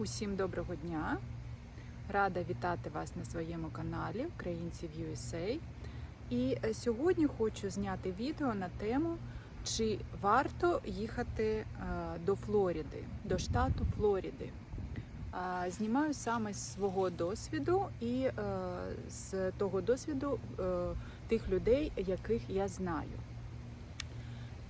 Усім доброго дня! Рада вітати вас на своєму каналі Українців USA. І е, сьогодні хочу зняти відео на тему, чи варто їхати е, до Флориди, до штату Флориди. Е, Знімаю саме з свого досвіду і з того досвіду тих людей, яких я знаю.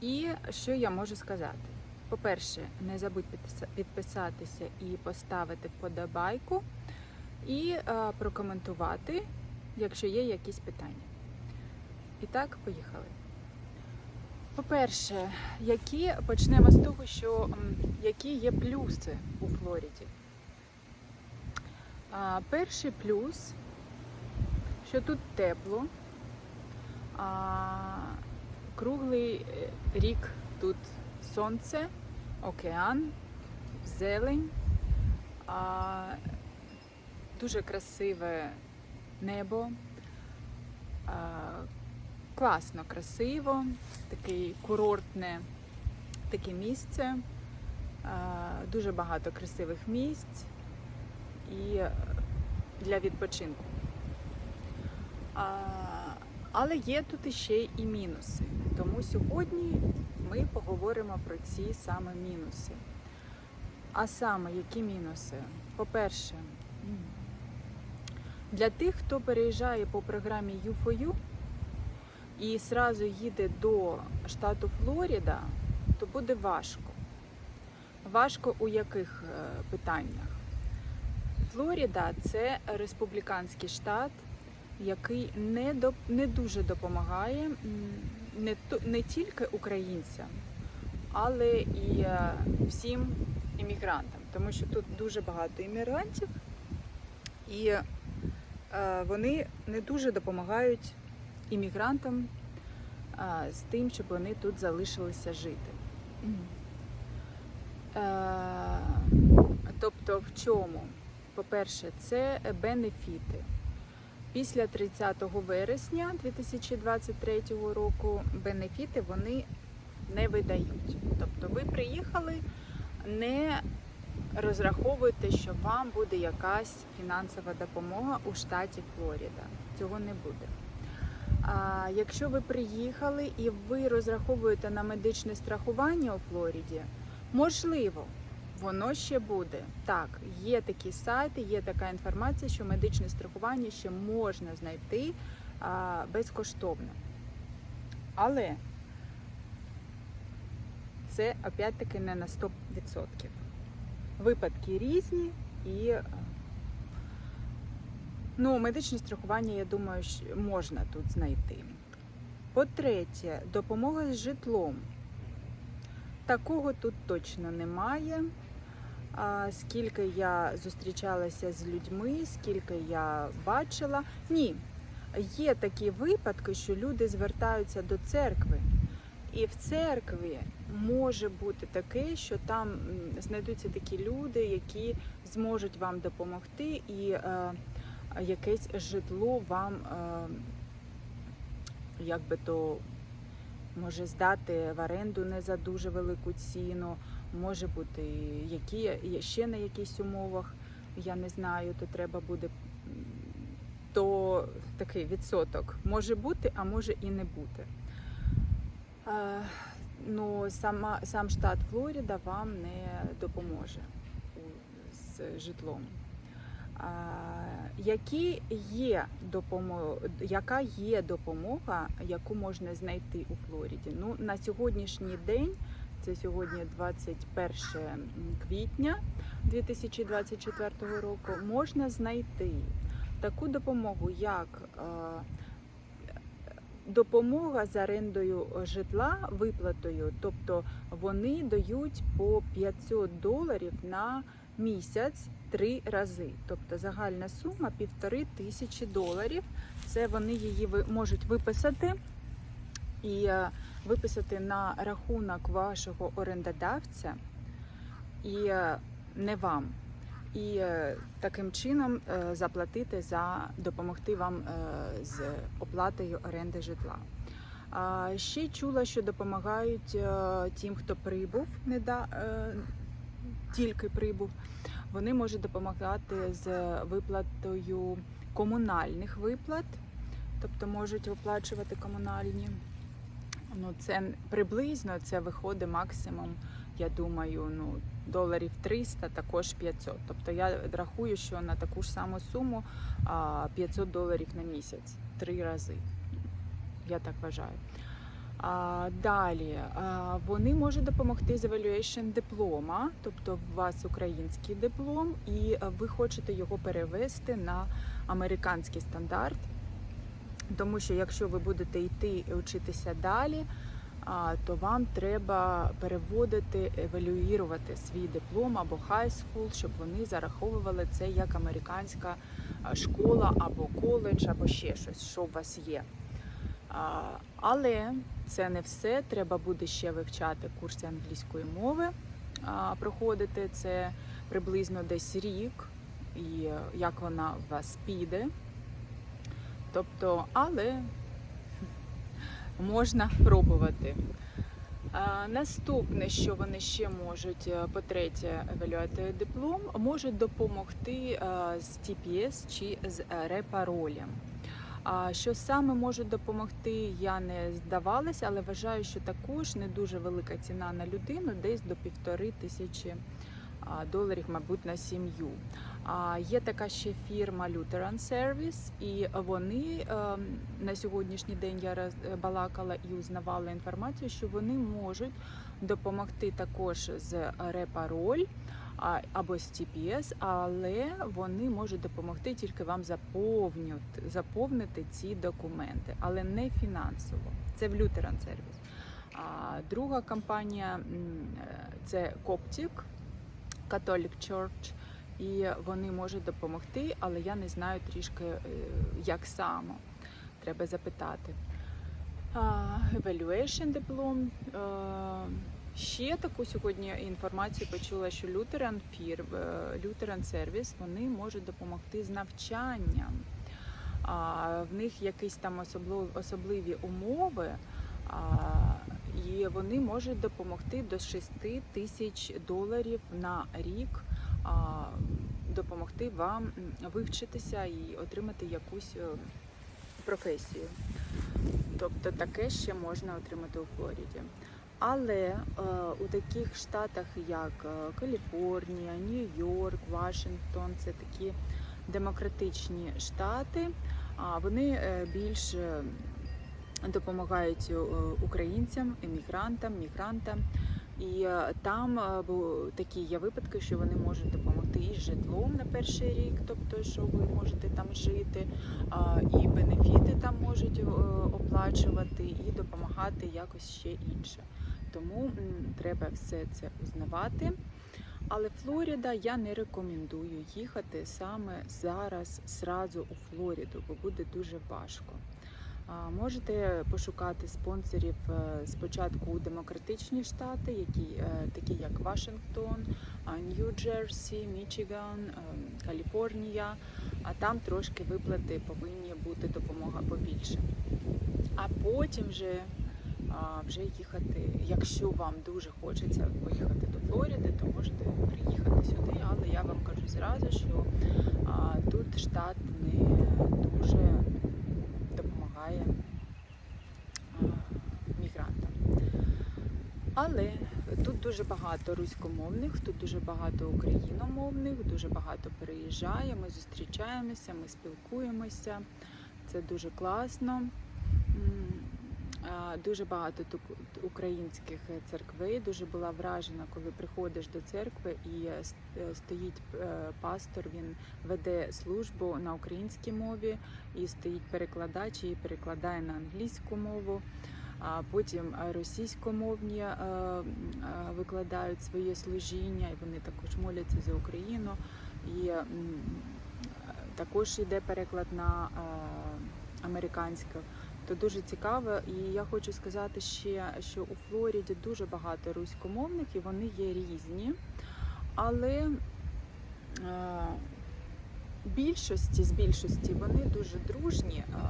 І що я можу сказати? По-перше, не забудь підписатися і поставити вподобайку, і е, прокоментувати, якщо є якісь питання. І так, поїхали. По-перше, які почнемо з того, що які є плюси у Флориді. А, перший плюс, що тут тепло, а, круглий е, рік тут сонце, океан, зелень, дуже красиве небо, класно, красиво, таке курортне таке місце, дуже багато красивих місць і е, для відпочинку. Але є тут іще і мінуси. Тому сьогодні ми поговоримо про ці саме мінуси. А саме, які мінуси? По-перше, для тих, хто переїжджає по програмі U4U і сразу їде до штату Флорида, то буде важко. Важко у яких е, питаннях? Флорида це республіканський штат, який не, до, не дуже допомагає не, не тільки українцям, але і е, всім іммігрантам, тому що тут дуже багато іммігрантів, і е, вони не дуже допомагають іммігрантам е, з тим, щоб вони тут залишилися жити. Тобто, в чому? По-перше, це бенефіти. Після 30 вересня 2023 року бенефіти вони не видають. Тобто ви приїхали, не розраховуйте, що вам буде якась фінансова допомога у штаті Флорида. Цього не буде. А якщо ви приїхали і ви розраховуєте на медичне страхування у Флориді, можливо, воно ще буде. Так, є такі сайти, є така інформація, що медичне страхування ще можна знайти а, безкоштовно. Але це опять-таки не на 100%. Випадки різні і ну, медичне страхування, я думаю, можна тут знайти. По-третє, допомога з житлом. Такого тут точно немає. Скільки я зустрічалася з людьми, скільки я бачила. Ні, є такі випадки, що люди звертаються до церкви. І в церкві може бути таке, що там знайдуться такі люди, які зможуть вам допомогти, і е, якесь житло вам е, як би то може здати в оренду не за дуже велику ціну, може бути які ще на якихось умовах, я не знаю, то треба буде то такий відсоток може бути, а може і не бути. Е, Ну, сама, сам штат Флорида вам не допоможе з житлом. А, які є допомога, яка є допомога, яку можна знайти у Флориді? Ну, на сьогоднішній день, це сьогодні 21 квітня 2024 року, можна знайти таку допомогу, як е, допомога з орендою житла, виплатою, тобто вони дають по 500 доларів на місяць три рази. Тобто загальна сума півтори тисячі доларів. Це вони її можуть виписати і е, виписати на рахунок вашого орендодавця і е, не вам. І е, таким чином заплатити за допомогти вам з оплатою оренди житла. Ще чула, що допомагають тим, хто прибув, не да, тільки прибув. Вони можуть допомагати з виплатою комунальних виплат, тобто можуть оплачувати комунальні. Ну, це приблизно це виходить максимум, я думаю, ну, доларів 300, також 500. Тобто я рахую, що на таку ж саму суму 500 доларів на місяць три рази. Я так вважаю. А, далі а, вони можуть допомогти з evaluation диплома, тобто у вас український диплом, і ви хочете його перевести на американський стандарт. Тому що якщо ви будете йти і вчитися далі, то вам треба переводити, евалюювати свій диплом або high school, щоб вони зараховували це як американська школа або коледж, або ще щось, що у вас є. Але це не все. Треба буде ще вивчати курси англійської мови, проходити це приблизно десь рік, і е, як вона у вас піде. Тобто, але можна пробувати. Наступне, що вони ще можуть, е, по-третє, евалюати диплом, можуть допомогти е, з TPS чи з репаролем. А що саме можуть допомогти, я не здавалася, але вважаю, що також не дуже велика ціна на людину, десь до півтори тисячі доларів, мабуть, на сім'ю. А є така ще фірма Lutheran Service, і вони ем, на сьогоднішній день я роз- балакала і узнавала інформацію, що вони можуть допомогти також з репароль або з TPS, але вони можуть допомогти тільки вам заповнювати, заповнити ці документи, але не фінансово. Це в Lutheran Service. А друга компанія е, це Coptic, Catholic Church, і вони можуть допомогти, але я не знаю трішки е, як саме. Треба запитати. Evaluation диплом. Е, Ще таку сьогодні інформацію почула, що Lutheran фірм, е, Lutheran Service вони можуть допомогти з навчанням. В них якісь там особливі, умови, і вони можуть допомогти до 6 тисяч доларів на рік, допомогти вам вивчитися і отримати якусь е, професію. Тобто таке ще можна отримати у Флориді. Але е, у таких штатах, як е, Каліфорнія, Нью-Йорк, Вашингтон, це такі демократичні штати, а вони е, більш допомагають е, українцям, емігрантам, мігрантам. І е, там е, такі є випадки, що вони можуть допомогти і житлом на перший рік, тобто що ви можете там жити, і бенефіти там можуть оплачувати, і допомагати якось ще інше. Тому треба все це узнавати. Але Флоріда я не рекомендую їхати саме зараз, зразу у Флориду, бо буде дуже важко. Можете пошукати спонсорів е, спочатку у демократичні штати, які е, такі як Вашингтон, Нью-Джерсі, Мічиган, е, Каліфорнія. А там трошки виплати повинні бути допомога побільше. А потім вже, вже їхати, якщо вам дуже хочеться поїхати до Флориди, то можете приїхати сюди. Але я вам кажу зразу, що тут штат не дуже допомагає мігрантам. Але тут дуже багато руськомовних, тут дуже багато україномовних, дуже багато переїжджає, ми зустрічаємося, ми спілкуємося. Це дуже класно. Дуже багато українських церквей. Дуже була вражена, коли приходиш до церкви і е, е, стоїть е, пастор. Він веде службу на українській мові і стоїть перекладач і перекладає на англійську мову. А потім е, російськомовні е, е, викладають своє служіння, і вони також моляться за Україну. І е, також йде переклад на е, американську. То дуже цікаво, і я хочу сказати ще, що у Флориді дуже багато руськомовних, і вони є різні. Але е, більшості з більшості вони дуже дружні. е,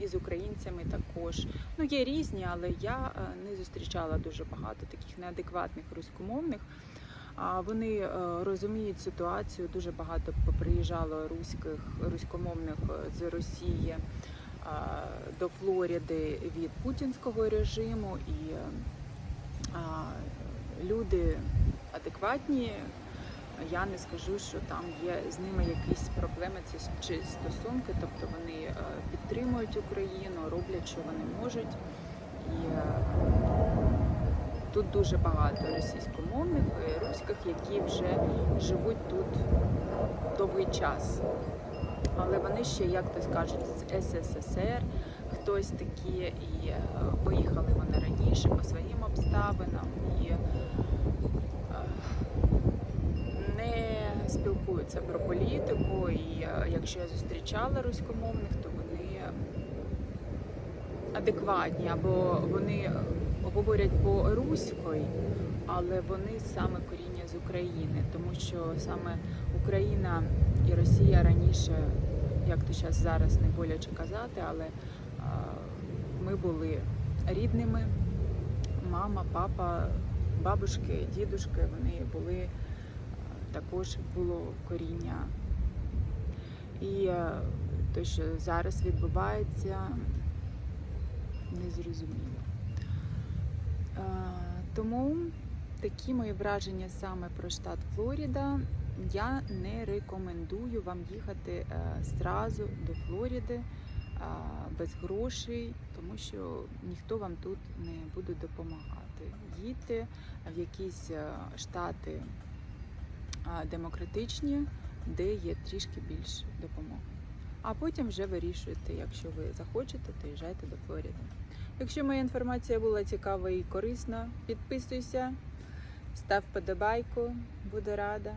І з українцями також. Ну, є різні, але я е, не зустрічала дуже багато таких неадекватних руськомовних. Вони розуміють ситуацію. Дуже багато приїжджало руських руськомовних з Росії до Флориди від путінського режиму, і е, люди адекватні. Я не скажу, що там є з ними якісь проблеми чи стосунки, тобто вони е, підтримують Україну, роблять, що вони можуть. І е, тут дуже багато російськомовних руських, які вже живуть тут довгий час. Але вони ще, як то скажуть, з СССР, хтось такі, і е, поїхали вони раніше по своїм обставинам і е, не спілкуються про політику. І е, якщо я зустрічала руськомовних, то вони адекватні. Або вони говорять по-руською, але вони саме коріння з України, тому що саме Україна і Росія раніше, як то зараз зараз не боляче казати, але ми були рідними. Мама, папа, бабушки, дідушки, вони були також було коріння. І те, що зараз відбувається, незрозуміло. Тому такі мої враження саме про штат Флоріда. Я не рекомендую вам їхати е, зразу до Флориди е, без грошей, тому що ніхто вам тут не буде допомагати. Їдьте в якісь е, штати демократичні, де є трішки більше допомоги. А потім вже вирішуєте, якщо ви захочете, то їжджайте до Флориди. Якщо моя інформація була цікава і корисна, підписуйся, став подобайку, буду рада.